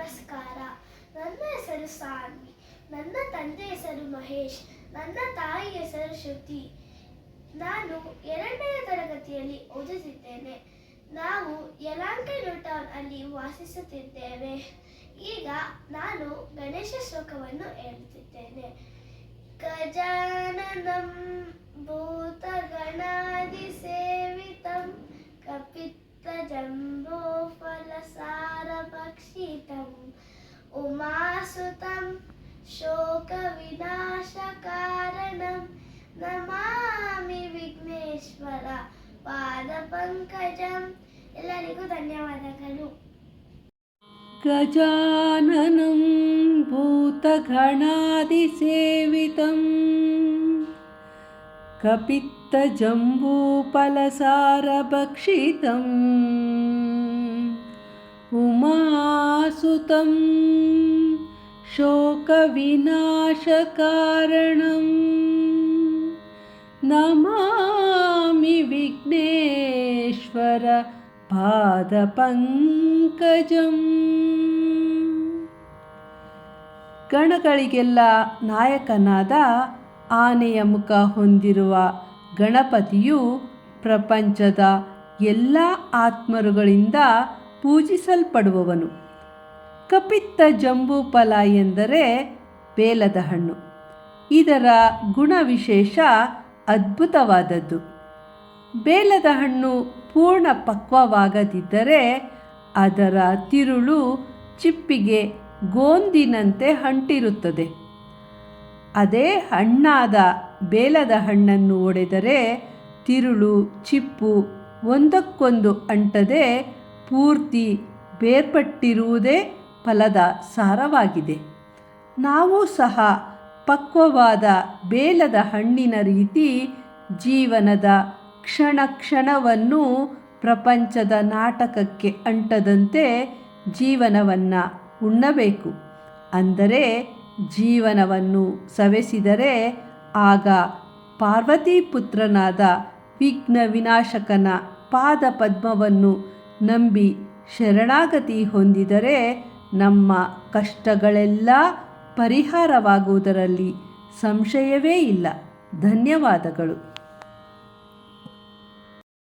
ನಮಸ್ಕಾರ. ನನ್ನ ಹೆಸರು ಸಾನ್ವಿ. ನನ್ನ ತಂದೆ ಹೆಸರು ಮಹೇಶ್. ನನ್ನ ತಾಯಿ ಹೆಸರು ಶ್ರುತಿ. ನಾನು ಎರಡನೇ ತರಗತಿಯಲ್ಲಿ ಓದುತ್ತಿದ್ದೇನೆ. ನಾವು ಯಲಾಂಕ ಟೌನ್ ಅಲ್ಲಿ ವಾಸಿಸುತ್ತಿದ್ದೇವೆ. ಈಗ ನಾನು ಗಣೇಶ ಶ್ಲೋಕವನ್ನು ಹೇಳುತ್ತಿದ್ದೇನೆ. ಗಜಾನನಂ ಭೂತಗಣಾದಿ ಸೇವಿತಂ ಕಪಿತ್ತ ಜಂಬೋ ಫಲಸಾರ. ಭಕ್ಷಿತಂ ಉಮಾಸುತಂ ಶೋಕ ವಿನಾಶ ಕಾರಣಂ ನಮಾಮಿ ವಿಘ್ನೇಶ್ವರ ಪಾದ ಪಂಕಜಂ ಎಲ್ಲರಿಗೂ ಧನ್ಯವಾದಗಳು गजाननं भूतगणादिसेवितं कपित्तजम्बूफलसारभक्षितम् उमासुतं शोकविनाशकारणं नमामि विघ्नेश्वर ಪಾದಪಂಕಜಂ ಗಣಗಳಿಗೆಲ್ಲ ನಾಯಕನಾದ ಆನೆಯ ಮುಖ ಹೊಂದಿರುವ ಗಣಪತಿಯು ಪ್ರಪಂಚದ ಎಲ್ಲ ಆತ್ಮರುಗಳಿಂದ ಪೂಜಿಸಲ್ಪಡುವವನು. ಕಪಿತ್ತ ಜಂಬೂಫಲ ಎಂದರೆ ಬೇಲದ ಹಣ್ಣು. ಇದರ ಗುಣವಿಶೇಷ ಅದ್ಭುತವಾದದ್ದು. ಬೇಲದ ಹಣ್ಣು ಪೂರ್ಣ ಪಕ್ವವಾಗದಿದ್ದರೆ ಅದರ ತಿರುಳು ಚಿಪ್ಪಿಗೆ ಗೋಂದಿನಂತೆ ಹಂಟಿರುತ್ತದೆ ಅದೇ ಹಣ್ಣಾದ ಬೇಲದ ಹಣ್ಣನ್ನು ಒಡೆದರೆ ತಿರುಳು ಚಿಪ್ಪು ಒಂದಕ್ಕೊಂದು ಅಂಟದೆ ಪೂರ್ತಿ ಬೇರ್ಪಟ್ಟಿರುವುದೇ ಫಲದ ಸಾರವಾಗಿದೆ. ನಾವು ಸಹ ಪಕ್ವವಾದ ಬೇಲದ ಹಣ್ಣಿನ ರೀತಿ ಜೀವನದ ಕ್ಷಣ ಕ್ಷಣವನ್ನು ಪ್ರಪಂಚದ ನಾಟಕಕ್ಕೆ ಅಂಟದಂತೆ ಜೀವನವನ್ನು ಉಣ್ಣಬೇಕು. ಅಂದರೆ ಜೀವನವನ್ನು ಸವೆಸಿದರೆ ಆಗ ಪಾರ್ವತಿ ಪುತ್ರನಾದ ವಿಘ್ನ ವಿನಾಶಕನ ಪಾದ ಪದ್ಮವನ್ನು ನಂಬಿ ಶರಣಾಗತಿ ಹೊಂದಿದರೆ ನಮ್ಮ ಕಷ್ಟಗಳೆಲ್ಲ ಪರಿಹಾರವಾಗುವುದರಲ್ಲಿ ಸಂಶಯವೇ ಇಲ್ಲ. ಧನ್ಯವಾದಗಳು.